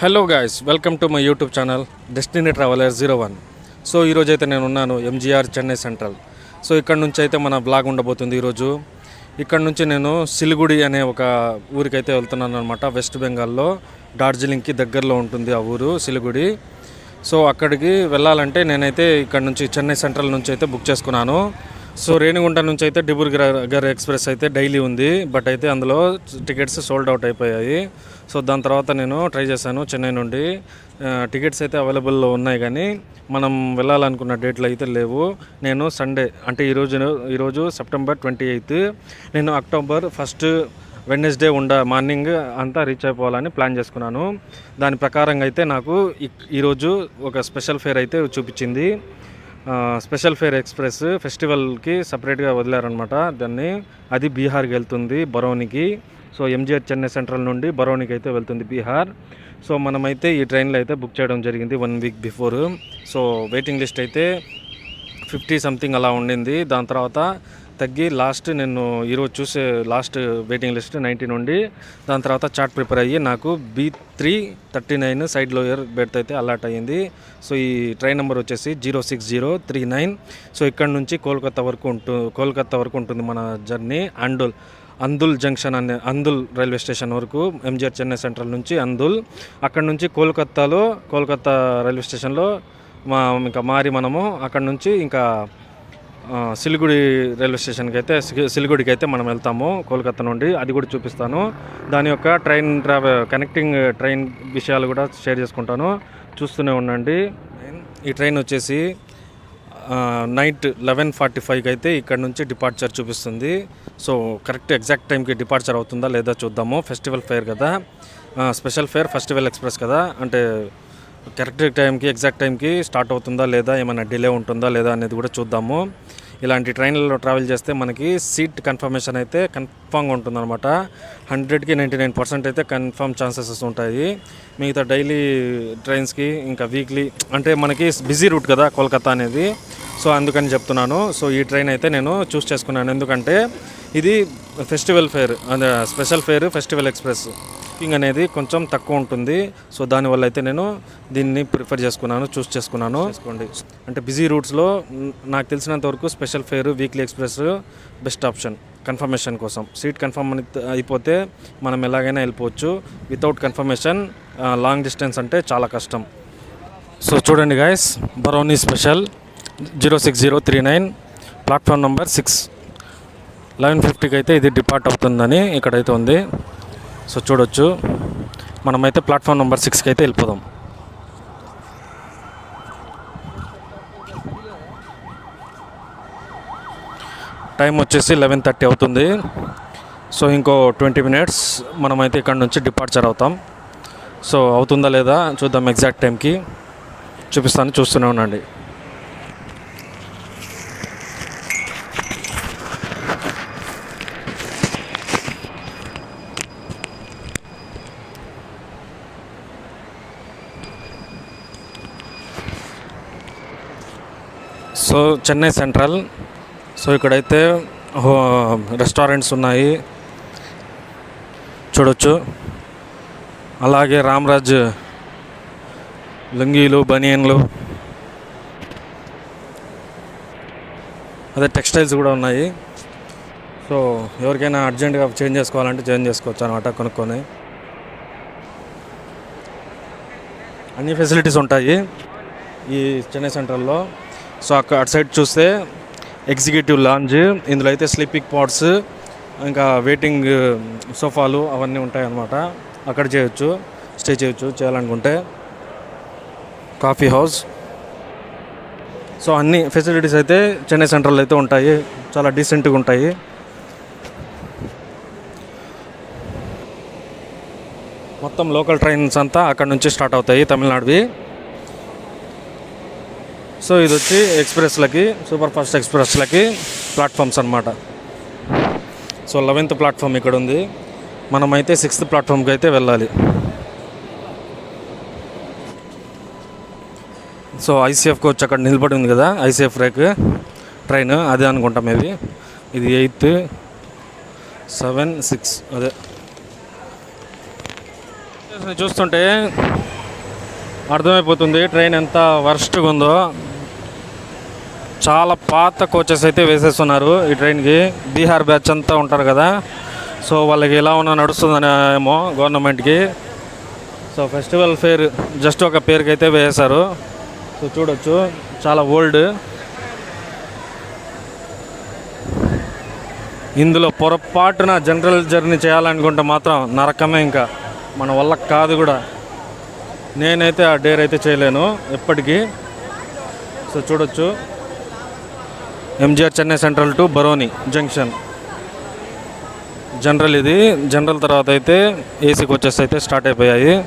Hello guys welcome to my YouTube channel destiny traveller zero one so ఈరోజు అయితే నేను ఉన్నాను ఎంజీఆర్ చెన్నై సెంట్రల్ సో ఇక్కడ నుంచి అయితే మన బ్లాగ్ ఉండబోతుంది ఈరోజు. ఇక్కడ నుంచి నేను సిలిగుడి అనే ఒక ఊరికైతే వెళ్తున్నాను అనమాట వెస్ట్ బెంగాల్లో డార్జిలింగ్కి దగ్గరలో ఉంటుంది ఆ ఊరు సిలిగుడి. సో అక్కడికి వెళ్ళాలంటే నేనైతే ఇక్కడ నుంచి చెన్నై సెంట్రల్ నుంచి అయితే బుక్ చేసుకున్నాను. సో రేణిగుంట నుంచి అయితే డిబ్రూగర్ ఎక్స్ప్రెస్ అయితే డైలీ ఉంది బట్ అయితే అందులో టికెట్స్ సోల్డ్ అవుట్ అయిపోయాయి. సో దాని తర్వాత నేను ట్రై చేశాను చెన్నై నుండి. టికెట్స్ అయితే అవైలబుల్లో ఉన్నాయి కానీ మనం వెళ్ళాలనుకున్న డేట్లు అయితే లేవు. నేను సండే అంటే ఈరోజు ఈరోజు సెప్టెంబర్ ట్వంటీ ఎయిత్. నేను అక్టోబర్ ఫస్ట్ వెడ్నెస్డే ఉండ మార్నింగ్ అంతా రీచ్ అయిపోవాలని ప్లాన్ చేసుకున్నాను. దాని ప్రకారంగా అయితే నాకు ఈరోజు ఒక స్పెషల్ ఫేర్ అయితే చూపించింది. స్పెషల్ ఫేర్ ఎక్స్ప్రెస్ ఫెస్టివల్కి సపరేట్గా వదిలారనమాట దాన్ని అది బీహార్కి వెళ్తుంది బరౌనికి. సో ఎంజిఆర్ చెన్నై సెంట్రల్ నుండి బరోనికి అయితే వెళ్తుంది బీహార్. సో మనమైతే ఈ ట్రైన్లో అయితే బుక్ చేయడం జరిగింది one week before. So waiting list అయితే ఫిఫ్టీ సంథింగ్ అలా ఉండింది. దాని తర్వాత తగ్గి లాస్ట్ నేను ఈరోజు చూసే లాస్ట్ వెయిటింగ్ లిస్ట్ నైంటీ నుండి దాని తర్వాత చార్ట్ ప్రిపేర్ అయ్యి నాకు B three thirty nine side lower berth అయితే అలాట్ అయ్యింది. సో ఈ ట్రైన్ నెంబర్ వచ్చేసి zero six zero three nine. So ఇక్కడ నుంచి కోల్కతా వరకు ఉంటు కోల్కతా వరకు ఉంటుంది మన జర్నీ. అండ్ అందుల్ జంక్షన్ అనే అందుల్ రైల్వే స్టేషన్ వరకు ఎంజిఆర్ చెన్నై సెంట్రల్ నుంచి అందుల్. అక్కడ నుంచి కోల్కత్తాలో కోల్కత్తా రైల్వే స్టేషన్లో మా ఇంకా మారి మనము అక్కడ నుంచి ఇంకా సిలిగుడి రైల్వే స్టేషన్కి అయితే సిలిగుడికి అయితే మనం వెళ్తాము కోల్కతా నుండి. అది కూడా చూపిస్తాను. దాని యొక్క ట్రైన్ ట్రావెల్ కనెక్టింగ్ ట్రైన్ విషయాలు కూడా షేర్ చేసుకుంటాను. చూస్తూనే ఉండండి. ఈ ట్రైన్ వచ్చేసి నైట్ లెవెన్ ఫార్టీ ఫైవ్కి అయితే ఇక్కడ నుంచి డిపార్చర్ చూపిస్తుంది. సో కరెక్ట్ ఎగ్జాక్ట్ టైంకి డిపార్చర్ అవుతుందా లేదా చూద్దాము. ఫెస్టివల్ ఫేర్ కదా. స్పెషల్ ఫేర్ ఫెస్టివల్ ఎక్స్ప్రెస్ కదా. అంటే కరెక్ట్ టైంకి ఎగ్జాక్ట్ టైంకి స్టార్ట్ అవుతుందా లేదా ఏమైనా డిలే ఉంటుందా లేదా అనేది కూడా చూద్దాము. ఇలాంటి ట్రైన్లలో ట్రావెల్ చేస్తే మనకి సీట్ కన్ఫర్మేషన్ అయితే కన్ఫామ్గా ఉంటుందన్నమాట. హండ్రెడ్కి నైంటీ నైన్ పర్సెంట్ అయితే కన్ఫర్మ్ ఛాన్సెస్ ఉంటాయి. మిగతా డైలీ ట్రైన్స్కి ఇంకా వీక్లీ అంటే మనకి బిజీ రూట్ కదా కోల్కతా అనేది. సో అందుకని చెప్తున్నాను. సో ఈ ట్రైన్ అయితే నేను చూస్ చేసుకున్నాను. ఎందుకంటే ఇది ఫెస్టివల్ ఫేర్ అదే special fare festival express booking అనేది కొంచెం తక్కువ ఉంటుంది. సో దానివల్ల అయితే నేను దీన్ని ప్రిఫర్ చేసుకున్నాను చూస్ చేసుకున్నాను. చేసుకోండి. అంటే బిజీ రూట్స్లో నాకు తెలిసినంత వరకు special fare weekly express best option confirmation కోసం. సీట్ కన్ఫర్మ్ అయిపోతే మనం ఎలాగైనా వెళ్ళిపోవచ్చు. వితౌట్ కన్ఫర్మేషన్ లాంగ్ డిస్టెన్స్ అంటే చాలా కష్టం. సో చూడండి guys Barauni special zero six zero three nine platform number six. Eleven ఫిఫ్టీకి అయితే ఇది డిపార్ట్ అవుతుందని ఇక్కడైతే ఉంది. సో చూడొచ్చు. మనమైతే ప్లాట్ఫామ్ నెంబర్ సిక్స్కి అయితే వెళ్ళిపోదాం. టైం వచ్చేసి లెవెన్ థర్టీ అవుతుంది. సో ఇంకో ట్వంటీ మినిట్స్ మనమైతే ఇక్కడ నుంచి డిపార్చర్ అవుతాం. సో అవుతుందా లేదా చూద్దాం ఎగ్జాక్ట్ టైంకి చూపిస్తాను చూస్తూనే ఉండండి. So Chennai central. సో ఇక్కడైతే హో- రెస్టారెంట్స్ ఉన్నాయి. చూడొచ్చు. అలాగే రామ్రాజ్ లుంగీలు బనియన్లు. అదే టెక్స్టైల్స్ కూడా ఉన్నాయి. సో ఎవరికైనా అర్జెంటుగా చేంజ్ చేసుకోవాలంటే చేంజ్ చేసుకోవచ్చు అనమాట కొనుక్కొని. అన్ని ఫెసిలిటీస్ ఉంటాయి ఈ చెన్నై సెంట్రల్లో. సో అక్కడ అటు సైడ్ చూస్తే ఎగ్జిక్యూటివ్ లాంజ్ ఇందులో అయితే స్లీపింగ్ పాట్స్ ఇంకా వెయిటింగ్ సోఫాలు అవన్నీ ఉంటాయి అన్నమాట అక్కడ చేయొచ్చు స్టే చేయొచ్చు చేయాలనుకుంటే. Coffee house. సో అన్ని ఫెసిలిటీస్ అయితే చెన్నై సెంట్రల్ అయితే ఉంటాయి చాలా డీసెంట్గా ఉంటాయి. మొత్తం లోకల్ ట్రైన్స్ అంతా అక్కడ నుంచి స్టార్ట్ అవుతాయి తమిళనాడువి. సో ఇది వచ్చి ఎక్స్ప్రెస్లకి సూపర్ ఫాస్ట్ ఎక్స్ప్రెస్లకి ప్లాట్ఫామ్స్ అనమాట సో లెవెన్త్ ప్లాట్ఫామ్ ఇక్కడ ఉంది మనమైతే సిక్స్త్ ప్లాట్ఫామ్కి అయితే వెళ్ళాలి. సో ఐసీఎఫ్ కోచ్ అక్కడ నిలబడి ఉంది కదా ఐసీఎఫ్ రేక్ ట్రైన్ అదే అనుకుంటాం మేబీ. ఇది ఎయిత్ సెవెన్ సిక్స్ అదే. చూస్తుంటే అర్థమైపోతుంది ట్రైన్ ఎంత వర్స్ట్గా ఉందో. చాలా పాత కోచెస్ అయితే వేసేస్తున్నారు ఈ ట్రైన్కి. బీహార్ బ్యాచ్ అంతా ఉంటారు కదా. సో వాళ్ళకి ఎలా ఉన్నా నడుస్తుందనేమో గవర్నమెంట్కి. సో ఫెస్టివల్ ఫేర్ జస్ట్ ఒక పేరుకి అయితే వేసేశారు. సో చూడొచ్చు చాలా ఓల్డ్. ఇందులో పొరపాటున జనరల్ జర్నీ చేయాలనుకుంటే మాత్రం నరకమే ఇంకా. మన వల్ల కాదు కూడా. నేనైతే ఆ డేర్ అయితే చేయలేను ఎప్పటికీ. సో చూడొచ్చు. MGR Chennai central to Barauni junction. General ఇది. జనరల్ తర్వాత అయితే ఏసీ కోచెస్ అయితే స్టార్ట్ అయిపోయాయి.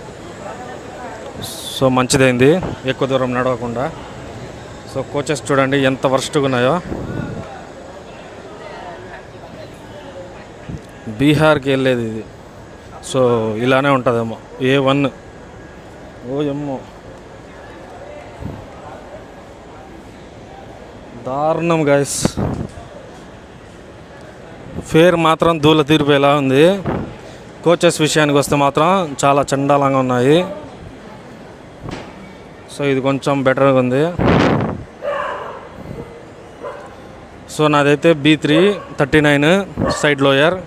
సో మంచిదైంది. ఎక్కువ దూరం నడవకుండా. సో కోచెస్ చూడండి ఎంత వర్స్ట్గా ఉన్నాయో. బీహార్కి వెళ్ళేది ఇది. సో ఇలానే ఉంటుందేమో. ఏ వన్ ఓ ఎమ్మో దారుణం గాయస్ ఫేర్ మాత్రం దూల తీరిపోయేలా ఉంది. కోచెస్ విషయానికి వస్తే మాత్రం చాలా చండాలంగా ఉన్నాయి. సో ఇది కొంచెం బెటర్గా ఉంది. సో నాదైతే B three thirty nine side lower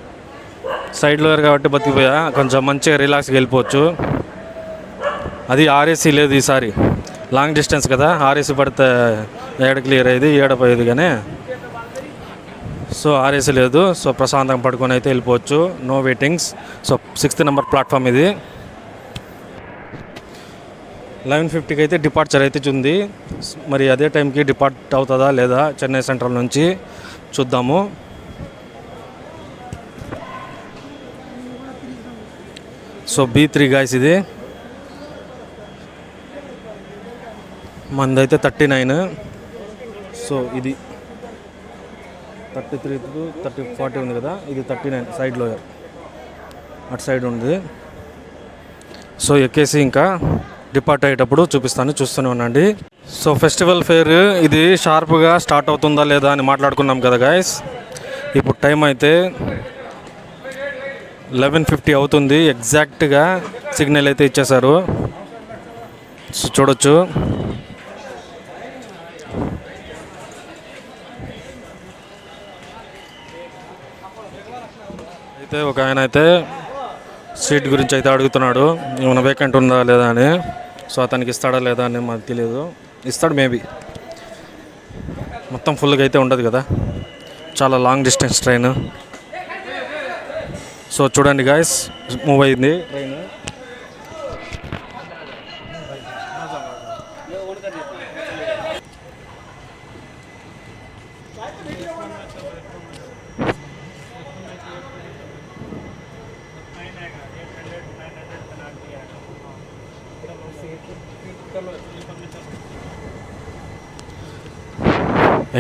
side lower కాబట్టి బతికిపోయా. కొంచెం మంచిగా రిలాక్స్గా వెళ్ళిపోవచ్చు. అది ఆర్ఏసీ లేదు ఈసారి. లాంగ్ డిస్టెన్స్ కదా ఆర్ఏసీ పడితే ఏడ క్లియర్ అయ్యేది? ఏడ పోయేది కానీ? సో ఆర్ఏసీ లేదు. సో ప్రశాంతంగా పడుకొని అయితే వెళ్ళిపోవచ్చు. No waitings so sixth number platform ఇది. లెవెన్ ఫిఫ్టీకి అయితే డిపార్చర్ అయితే ఉంది. మరి అదే టైంకి డిపార్ట్ అవుతుందా లేదా? చెన్నై సెంట్రల్ నుంచి చూద్దాము. సో బీ త్రీ గాయస్ ఇది. మందైతే థర్టీ నైన్. సో ఇది thirty three to thirty forty ఉంది కదా ఇది థర్టీ నైన్ సైడ్ లోయర్. అటు సైడ్ ఉంది. సో ఎక్కేసి ఇంకా డిపార్ట్ అయ్యేటప్పుడు చూపిస్తాను చూస్తూనే ఉండండి. సో ఫెస్టివల్ ఫేర్ ఇది షార్ప్గా స్టార్ట్ అవుతుందా లేదా అని మాట్లాడుకున్నాం కదా గాయస్ ఇప్పుడు టైం అయితే లెవెన్ ఫిఫ్టీ అవుతుంది. ఎగ్జాక్ట్గా సిగ్నల్ అయితే ఇచ్చేశారు. సో చూడొచ్చు. అయితే ఒక ఆయన అయితే సీట్ గురించి అయితే అడుగుతున్నాడు. ఏమైనా వేకెంట్ ఉందా లేదా అని. సో అతనికి ఇస్తాడా లేదా అని మాకు తెలియదు ఇస్తాడు మేబీ మొత్తం ఫుల్గా అయితే ఉండదు కదా. చాలా లాంగ్ డిస్టెన్స్ ట్రైన్ సో చూడండి గాయస్ మూవ్ అయింది. ట్రైన్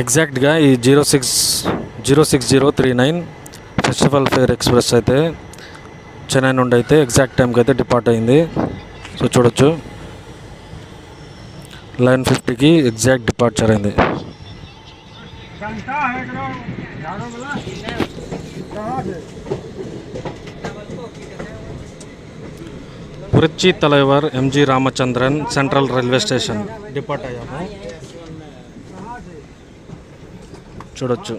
ఎగ్జాక్ట్గా ఈ zero six zero six zero three nine festival fare express అయితే చెన్నై నుండి అయితే ఎగ్జాక్ట్ టైంకి అయితే డిపార్ట్ అయింది. సో చూడొచ్చు. లెవెన్ ఫిఫ్టీకి ఎగ్జాక్ట్ డిపార్చర్ అయింది. కుర్చీ Thalaivar MG Ramachandran central railway station. Depart అయ్యాము. చూడొచ్చు.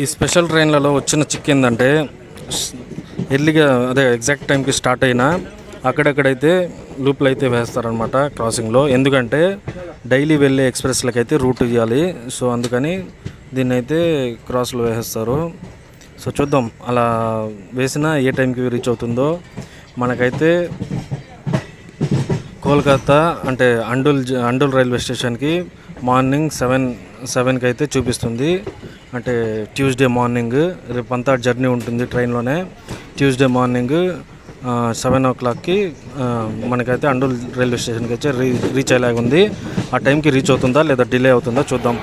ఈ స్పెషల్ ట్రైన్లలో వచ్చిన చిక్ ఏంటంటే ఎర్లీగా అదే ఎగ్జాక్ట్ టైంకి స్టార్ట్ అయినా అక్కడక్కడైతే లూప్లు అయితే వేస్తారనమాట క్రాసింగ్లో. ఎందుకంటే డైలీ వెళ్ళే ఎక్స్ప్రెస్లకు అయితే రూట్ ఇవ్వాలి. సో అందుకని దీన్ని అయితే క్రాస్లో వేసేస్తారు. సో చూద్దాం అలా వేసినా ఏ టైంకి రీచ్ అవుతుందో. మనకైతే కోల్కతా అంటే అండుల్ అండుల్ రైల్వే స్టేషన్కి మార్నింగ్ సెవెన్ సెవెన్కి అయితే చూపిస్తుంది. అంటే ట్యూస్డే మార్నింగ్ రేపంతా జర్నీ ఉంటుంది ట్రైన్లోనే. ట్యూస్డే మార్నింగ్ సెవెన్ ఓ క్లాక్కి మనకైతే అండూరు రైల్వే స్టేషన్కి అయితే రీ రీచ్ అయ్యేలాగా ఉంది. ఆ టైంకి రీచ్ అవుతుందా లేదా డిలే అవుతుందా చూద్దాం.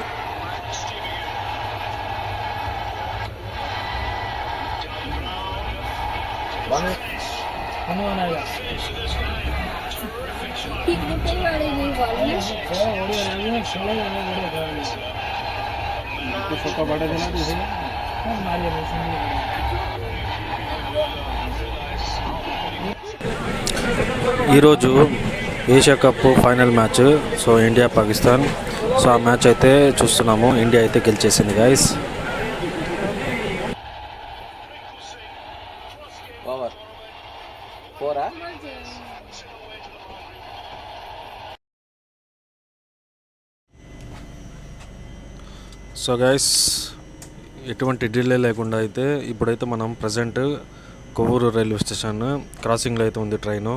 Asia cup final match so India Pakistan. So ఆ మ్యాచ్ అయితే చూస్తున్నాము. ఇండియా అయితే గెలిచేసింది గైస్ ఓవర్ ఫోరా సో గైస్ ఎటువంటి డిలే లేకుండా అయితే ఇప్పుడైతే మనం ప్రజెంట్ కొవ్వూరు రైల్వే స్టేషన్ క్రాసింగ్లో అయితే ఉంది ట్రైను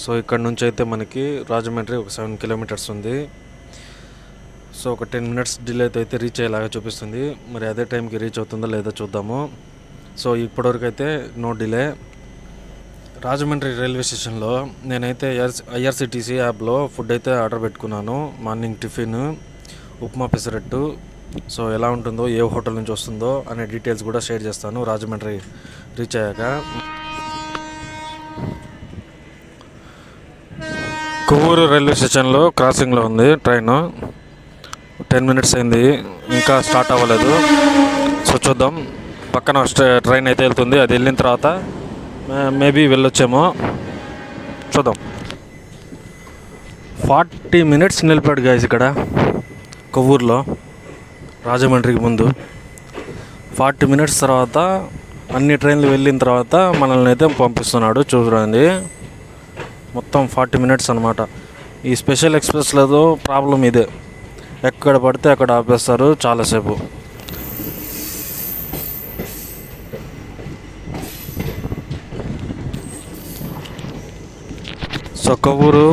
సో ఇక్కడ నుంచి అయితే మనకి రాజమండ్రి ఒక సెవెన్ కిలోమీటర్స్ ఉంది. సో ఒక టెన్ మినిట్స్ డిలే అయితే రీచ్ అయ్యేలాగా చూపిస్తుంది. మరి అదే టైంకి రీచ్ అవుతుందో లేదో చూద్దాము. సో ఇప్పటివరకు అయితే నో డిలే. రాజమండ్రి రైల్వే స్టేషన్లో నేనైతే ఐఆర్సిటీసీ యాప్లో ఫుడ్ అయితే ఆర్డర్ పెట్టుకున్నాను. Morning tiffin upma pesarattu. So ఎలా ఉంటుందో ఏ హోటల్ నుంచి వస్తుందో అనే డీటెయిల్స్ కూడా షేర్ చేస్తాను. రాజమండ్రి రీచ్ అయ్యాక. కొవ్వూరు రైల్వే స్టేషన్లో క్రాసింగ్లో ఉంది ట్రైన్. టెన్ మినిట్స్ అయింది. ఇంకా స్టార్ట్ అవ్వలేదు. సో చూద్దాం. పక్కన ట్రైన్ అయితే వెళ్తుంది. అది వెళ్ళిన తర్వాత మేబీ వెళ్ళొచ్చేమో. చూద్దాం. ఫార్టీ మినిట్స్ నిలిపాడు గాయస్ ఇక్కడ కొవ్వూరులో రాజమండ్రికి ముందు. ఫార్టీ మినిట్స్ తర్వాత అన్ని ట్రైన్లు వెళ్ళిన తర్వాత మనల్ని అయితే పంపిస్తున్నాడు. చూడండి. మొత్తం ఫార్టీ మినిట్స్ అనమాట ఈ స్పెషల్ ఎక్స్ప్రెస్లతో ప్రాబ్లం ఇదే. ఎక్కడ పడితే అక్కడ ఆపేస్తారు చాలాసేపు. సో కొవ్వూరు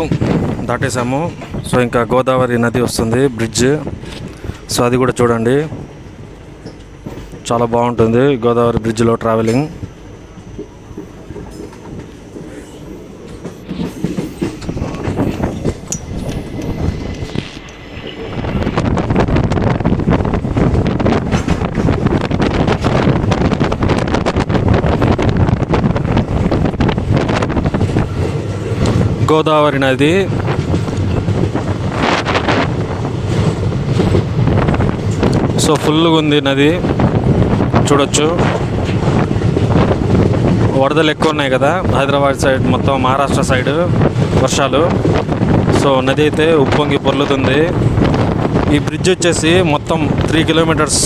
దాటేసాము సో ఇంకా గోదావరి నది వస్తుంది బ్రిడ్జ్. సో అది కూడా చూడండి. చాలా బాగుంటుంది గోదావరి బ్రిడ్జ్లో ట్రావెలింగ్ గోదావరి నది. సో ఫుల్గా ఉంది నది. చూడొచ్చు. వరదలు ఎక్కువ ఉన్నాయి కదా హైదరాబాద్ సైడ్ మొత్తం మహారాష్ట్ర సైడ్ వర్షాలు. సో నది అయితే ఉప్పొంగి పొర్లుతుంది. ఈ బ్రిడ్జ్ వచ్చేసి మొత్తం త్రీ కిలోమీటర్స్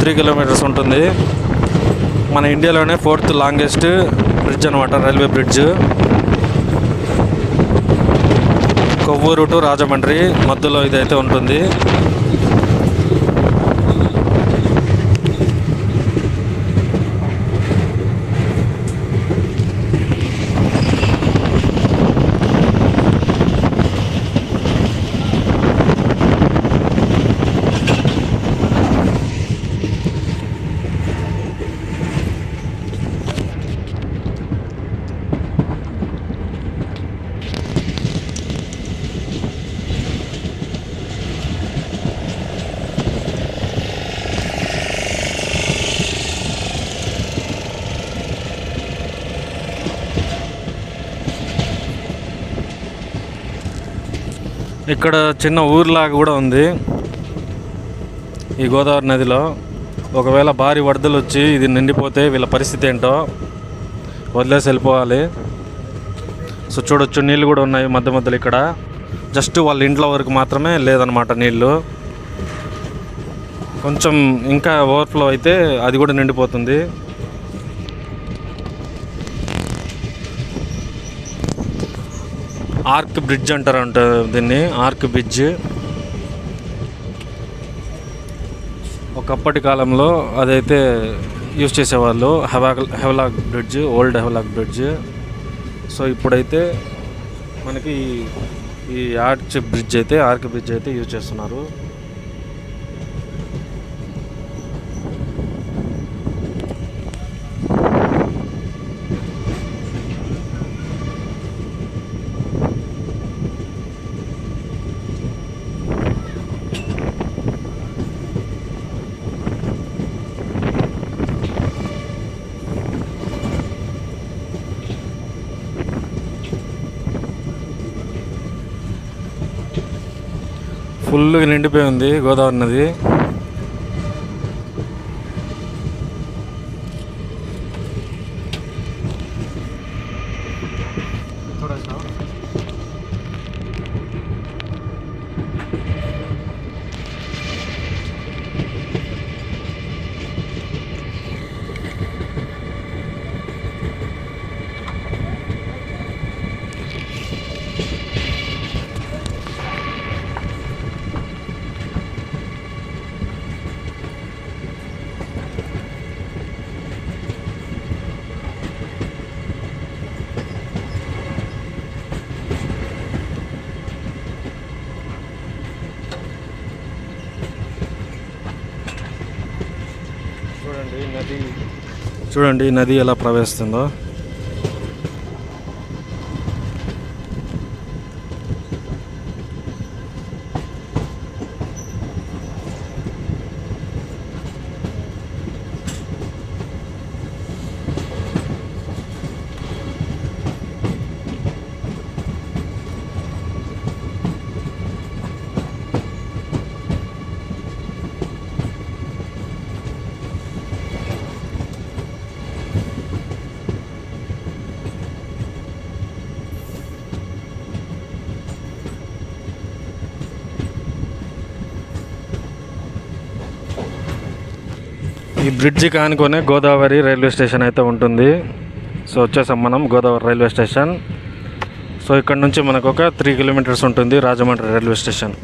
త్రీ కిలోమీటర్స్ ఉంటుంది. మన ఇండియాలోనే ఫోర్త్ లాంగెస్ట్ బ్రిడ్జ్ అనమాట railway bridge. Kovvuru to Rajahmundry మధ్యలో ఇదైతే ఉంటుంది. ఇక్కడ చిన్న ఊర్లాగా కూడా ఉంది. ఈ గోదావరి నదిలో ఒకవేళ భారీ వరదలు వచ్చి ఇది నిండిపోతే వీళ్ళ పరిస్థితి ఏంటో వదిలేసి వెళ్ళిపోవాలి. సో చూడొచ్చు నీళ్ళు కూడా ఉన్నాయి మధ్య మధ్యలో ఇక్కడ. జస్ట్ వాళ్ళ ఇంట్లో వరకు మాత్రమే లేదనమాట నీళ్ళు కొంచెం ఇంకా ఓవర్ఫ్లో అయితే అది కూడా నిండిపోతుంది. ఆర్క్ బ్రిడ్జ్ అంటారంట దీన్ని ఆర్క్ బ్రిడ్జ్. ఒకప్పటి కాలంలో అదైతే యూజ్ చేసేవాళ్ళు havoc Havelock bridge old Havelock bridge. So ఇప్పుడైతే మనకి ఈ- ఈ ఆర్చ్ బ్రిడ్జ్ అయితే ఆర్క్ బ్రిడ్జ్ అయితే యూజ్ చేస్తున్నారు. ఫుల్గా నిండిపోయి ఉంది గోదావరి నది చూడండి నది చూడండి నది ఎలా ప్రవహిస్తుందో. ఈ బ్రిడ్జి కానుకొనే గోదావరి రైల్వే స్టేషన్ అయితే ఉంటుంది సో వచ్చేసాం మనం గోదావరి రైల్వే స్టేషన్ సో ఇక్కడ నుంచి మనకు ఒక త్రీ కిలోమీటర్స్ ఉంటుంది రాజమండ్రి రైల్వే స్టేషన్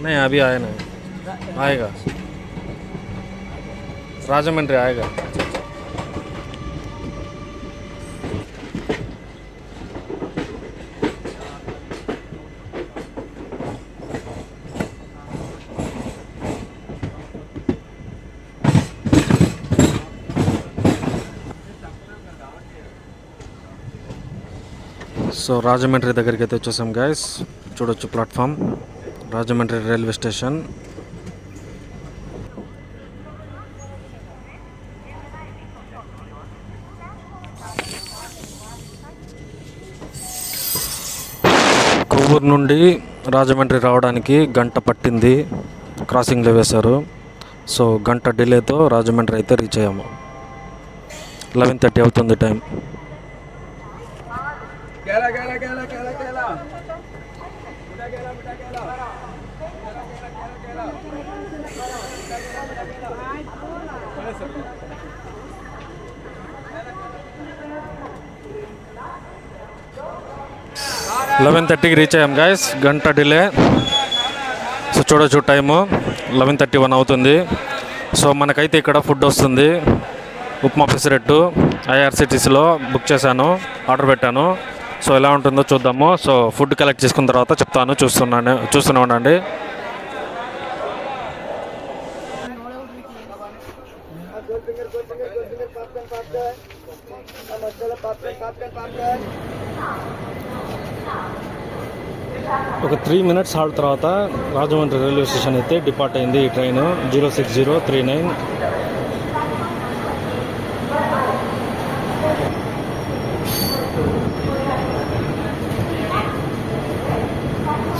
नहीं अभी आया नहीं आएगा राजमंड्री आएगा। सो राजमंड्री दगरकसम तो गायस् चूड़ प्लाटा राजमंड्री रेलवे स्टेशन। గుంటూరు నుండి రాజమండ్రి రావడానికి గంట పట్టింది క్రాసింగ్లో వేశారు. సో గంట డిలేతో రాజమండ్రి అయితే రీచ్ అయ్యాము. లెవెన్ థర్టీ అవుతుంది టైం. లెవెన్ థర్టీకి రీచ్ అయ్యాం గాయస్ గంట డిలే. సో చూడొచ్చు టైము లెవెన్ థర్టీ వన్ అవుతుంది. సో మనకైతే ఇక్కడ ఫుడ్ వస్తుంది. ఉప్మా పెసరెట్టు. ఐఆర్సిటీసీలో బుక్ చేశాను ఆర్డర్ పెట్టాను. సో ఎలా ఉంటుందో చూద్దాము. సో ఫుడ్ కలెక్ట్ చేసుకున్న తర్వాత చెప్తాను. చూస్తున్నాను చూస్తూనే ఉండండి. ఒక త్రీ మినిట్స్ ఆడిన తర్వాత రాజమండ్రి రైల్వే స్టేషన్ అయితే డిపార్ట్ అయింది ఈ train. Zero six zero three nine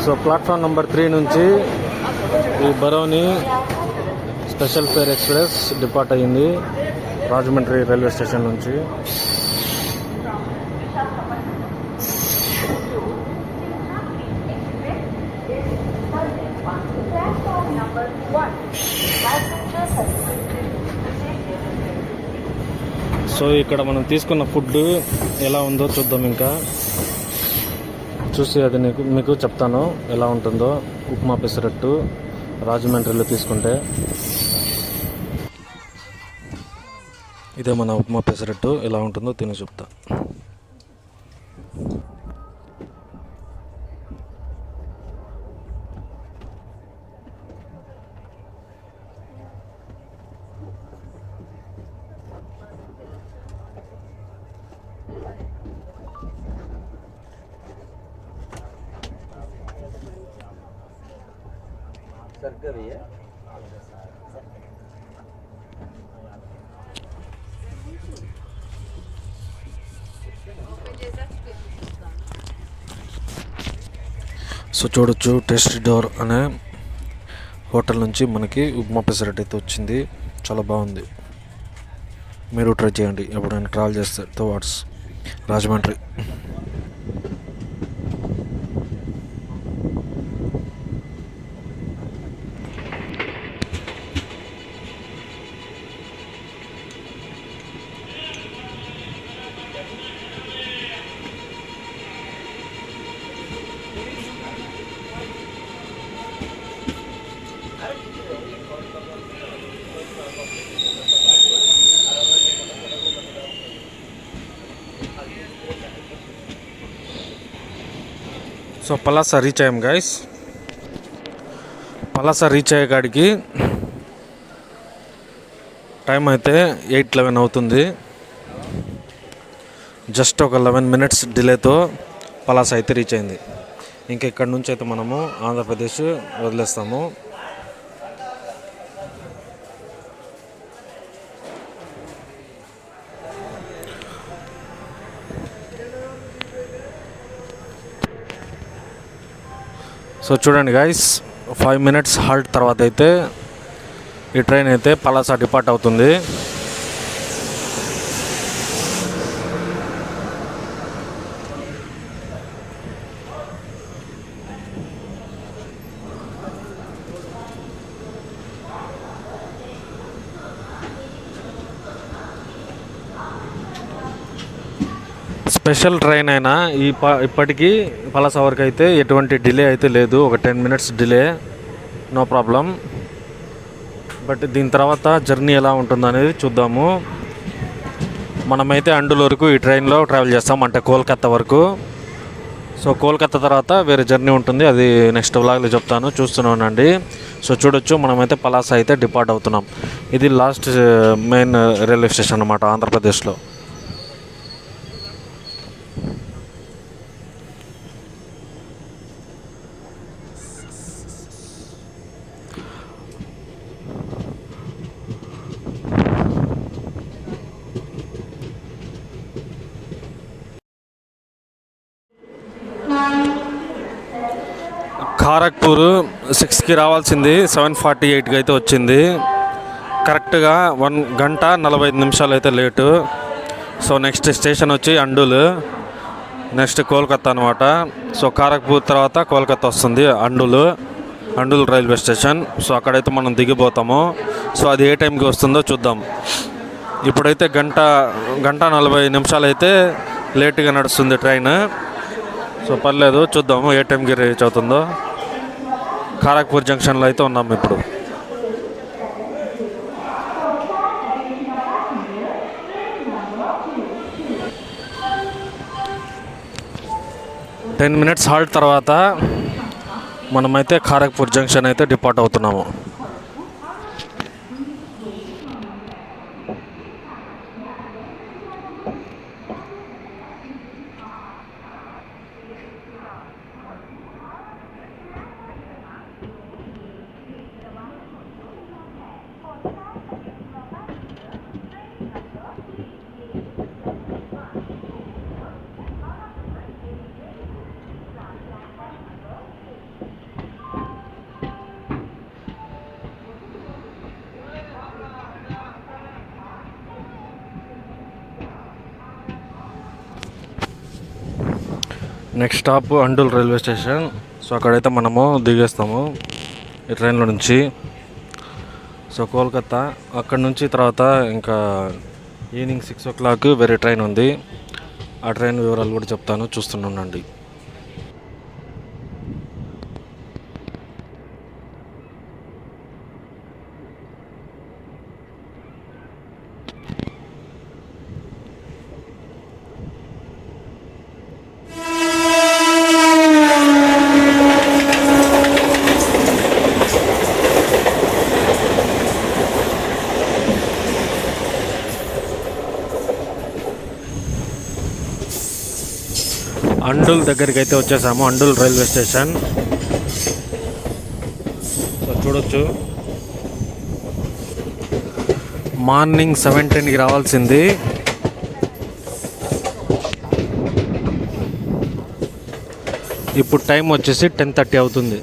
so platform number three నుంచి ఈ Barauni special fare express depart అయ్యింది రాజమండ్రి రైల్వే స్టేషన్ నుంచి. సో ఇక్కడ మనం తీసుకున్న ఫుడ్ ఎలా ఉందో చూద్దాం ఇంకా. చూసి అది నీకు మీకు చెప్తాను ఎలా ఉంటుందో. ఉప్మా పెసరట్టు రాజమండ్రిలో తీసుకుంటే. ఇదే మన ఉప్మా పెసరట్టు ఎలా ఉంటుందో తిని చెప్తా. సో చూడొచ్చు టెస్ట్ డోర్ అనే హోటల్ నుంచి మనకి ఉప్మా పెసరట్ అయితే వచ్చింది. చాలా బాగుంది. మీరు ట్రై చేయండి. ఎప్పుడైనా ట్రావెల్ చేస్తే towards Rajahmundry. So Palasa reach అయ్యాం గైస్ పలాస రీచ్ అయ్యే కాడికి టైం అయితే ఎయిట్ లెవెన్ అవుతుంది. జస్ట్ ఒక లెవెన్ మినిట్స్ డిలేతో పలాస అయితే రీచ్ అయింది. ఇంకా ఇక్కడ నుంచి అయితే మనము ఆంధ్రప్రదేశ్ వదిలేస్తాము. సో చూడండి గైస్ ఫైవ్ మినిట్స్ హాల్ట్ తర్వాత అయితే ఈ ట్రైన్ అయితే పలాస డిపార్ట్ అవుతుంది. స్పెషల్ ట్రైన్ అయినా ఈ ప ఇప్పటికీ పలాస వరకు అయితే ఎటువంటి డిలే అయితే లేదు. ఒక ten minutes delay no problem. But దీని తర్వాత జర్నీ ఎలా ఉంటుందనేది చూద్దాము. మనమైతే అండుల వరకు ఈ ట్రైన్లో ట్రావెల్ చేస్తాం అంటే కోల్కత్తా వరకు. సో కోల్కత్తా తర్వాత వేరే జర్నీ ఉంటుంది. అది నెక్స్ట్ వ్లాగ్లో చెప్తాను. చూస్తున్నానండి సో చూడొచ్చు. మనమైతే పలాస అయితే డిపార్ట్ అవుతున్నాం. ఇది లాస్ట్ మెయిన్ రైల్వే స్టేషన్ అనమాట ఆంధ్రప్రదేశ్లో. ఖారగ్పూర్ సిక్స్కి రావాల్సింది సెవెన్ ఫార్టీ ఎయిట్కి అయితే వచ్చింది. కరెక్ట్గా వన్ గంట నలభై ఐదు నిమిషాలు అయితే లేటు. సో నెక్స్ట్ స్టేషన్ వచ్చి అండులు. నెక్స్ట్ కోల్కత్తా అనమాట సో కారక్పూర్ తర్వాత కోల్కత్తా వస్తుంది Andul. Andul railway station. So అక్కడైతే మనం దిగిపోతాము. సో అది ఏ టైంకి వస్తుందో చూద్దాం. ఇప్పుడైతే గంట గంట నలభై నిమిషాలు అయితే లేట్గా నడుస్తుంది ట్రైన్. సో పర్లేదు చూద్దాము ఏ టైంకి రీచ్ అవుతుందో. ఖారగ్పూర్ జంక్షన్లో అయితే ఉన్నాం ఇప్పుడు. టెన్ మినిట్స్ హాల్ట్ తర్వాత మనమైతే ఖారగ్పూర్ జంక్షన్ అయితే డిపార్ట్ అవుతున్నాము. Next stop Andul railway station so అక్కడైతే మనము దిగేస్తాము ఈ ట్రైన్లో నుంచి. సో కోల్కత్తా అక్కడ నుంచి తర్వాత ఇంకా ఈవినింగ్ సిక్స్ ఓ క్లాక్ వేరే ట్రైన్ ఉంది. ఆ ట్రైన్ వివరాలు కూడా చెప్తాను చూస్తుండండి అండూల్ దగ్గరికి అయితే వచ్చేసాము అండూల్ రైల్వే స్టేషన్. సో చూడొచ్చు. మార్నింగ్ సెవెన్ టెన్కి రావాల్సింది. ఇప్పుడు టైం వచ్చేసి టెన్ థర్టీ అవుతుంది.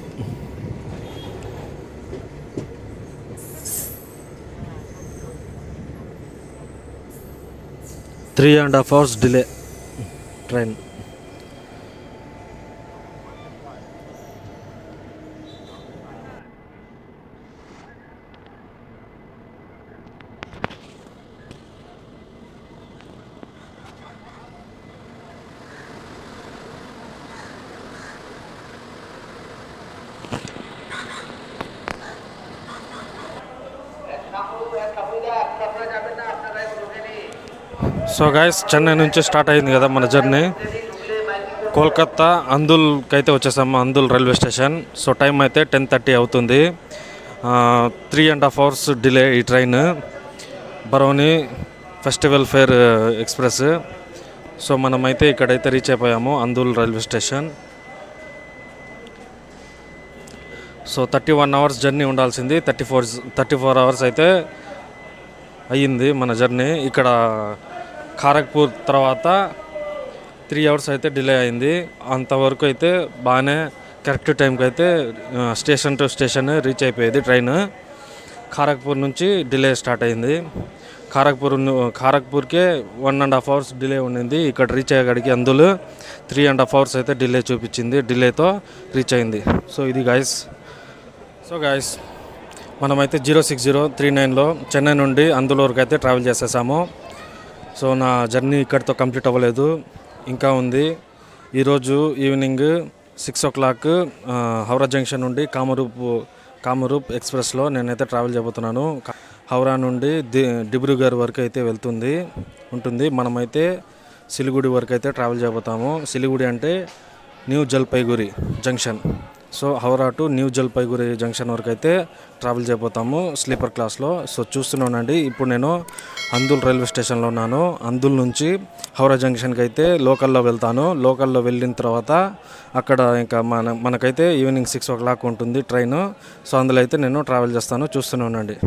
Three and half hours delay train. So guys Chennai నుంచి స్టార్ట్ అయింది కదా మన జర్నీ కోల్కత్తా అందుల్కి అయితే వచ్చేసాము Andul railway station so time అయితే టెన్ థర్టీ అవుతుంది. Three and half hours delay ఈ train Barauni festival fare express so మనమైతే ఇక్కడైతే రీచ్ అయిపోయాము Andul railway station so thirty one hours journey ఉండాల్సింది. Thirty four thirty four hours అయితే అయ్యింది మన జర్నీ ఇక్కడ ఖారగ్పూర్ తర్వాత త్రీ అవర్స్ అయితే డిలే అయింది. అంతవరకు అయితే బాగానే కరెక్ట్ టైంకి అయితే స్టేషన్ టు స్టేషన్ రీచ్ అయిపోయేది ట్రైన్. ఖారగ్పూర్ నుంచి డిలే స్టార్ట్ అయింది. Kharagpur ఖారగ్పూర్కే one and half hours delay ఉండింది. ఇక్కడ రీచ్ అయ్యేకాడికి అందులో త్రీ అండ్ హాఫ్ అవర్స్ అయితే డిలే చూపించింది. డిలేతో రీచ్ అయింది. సో ఇది గాయస్ సో గాయస్ మనమైతే జీరో సిక్స్ జీరో త్రీ నైన్లో చెన్నై నుండి అందులో వరకు అయితే ట్రావెల్ చేసేసాము. సో నా జర్నీ ఇక్కడితో కంప్లీట్ అవ్వలేదు. ఇంకా ఉంది. ఈరోజు evening six o'clock Howrah junction నుండి కామరూప్ కామరూప్ ఎక్స్ప్రెస్లో నేనైతే ట్రావెల్ చేయబోతున్నాను. హౌరా నుండి ది డిబ్రూగర్ వరకు అయితే వెళ్తుంది ఉంటుంది. మనమైతే సిలిగుడి వరకు అయితే ట్రావెల్ చేయబోతాము. సిలిగుడి అంటే New Jalpaiguri junction. So Howrah to New Jalpaiguri junction వరకు అయితే ట్రావెల్ చేయబోతాము స్లీపర్ క్లాస్లో సో చూస్తున్నానండి ఇప్పుడు నేను అందుల్ రైల్వే స్టేషన్లో ఉన్నాను. అందుల్ నుంచి హౌరా జంక్షన్కి అయితే లోకల్లో వెళ్తాను. లోకల్లో వెళ్ళిన తర్వాత అక్కడ ఇంకా మన మనకైతే ఈవినింగ్ సిక్స్ ఓ క్లాక్ ఉంటుంది ట్రైన్ సో అందులో అయితే నేను ట్రావెల్ చేస్తాను. చూస్తూనే ఉండండి.